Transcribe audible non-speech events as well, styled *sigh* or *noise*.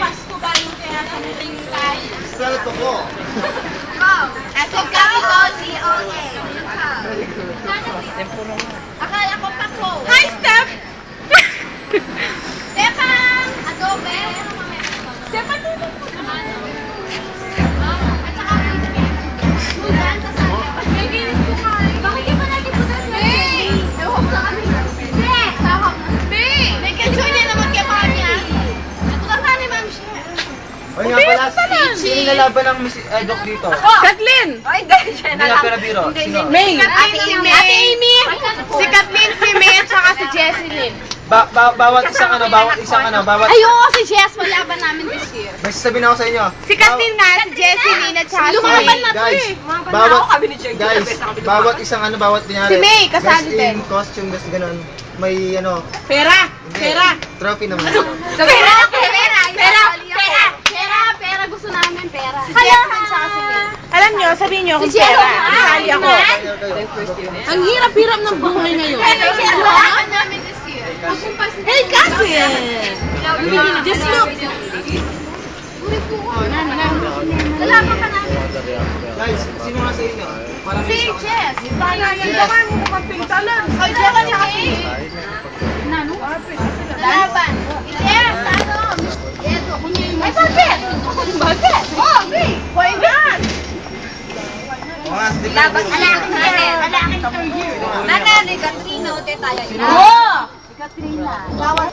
Pasko ba yung kaya kamiting tayo? Sweldo ko. *laughs* O nga pala, si- sino nalaban ng Miss eh, Doc dito? Kathleen! Ay, hindi. Siya Hindi nga pero biro. Sino? May! Ate Amy. Ate Amy! Si Kathleen, si May, at saka si Jesselyn. Ba ba bawat isang ano, bawat isang ano, bawat... Ayoko si Jess, malaban namin this year. May sasabihin ako sa inyo. Si Kathleen nga, si Jesselyn, at saka si Lumaban May. na to Guys, eh. bawat, guys, bawat isang ano, bawat kunyari. Si May, kasali best din. in costume, best ganun. May ano, Pera! hindi, Pera! trophy naman. Pera, pera, pera, pera, pera, pera, pera, gusto namin pera. Si Jess at saka si May. Nyo, sabihin Si Jello, pera. Isali ako. Ang hirap-hirap ng buhay ngayon. Pero Jess, malaban namin this year. Hey, kasi! Just look. Lalaban ka namin. Guys, sino nga sa inyo? Si Jess. Yes. mo kapintalan. Ay, laban ni Mga stick. Laban ka natin. Lalaki to year. Nana, ni Katrina, te tayo. Oo! Katrina. Bawat.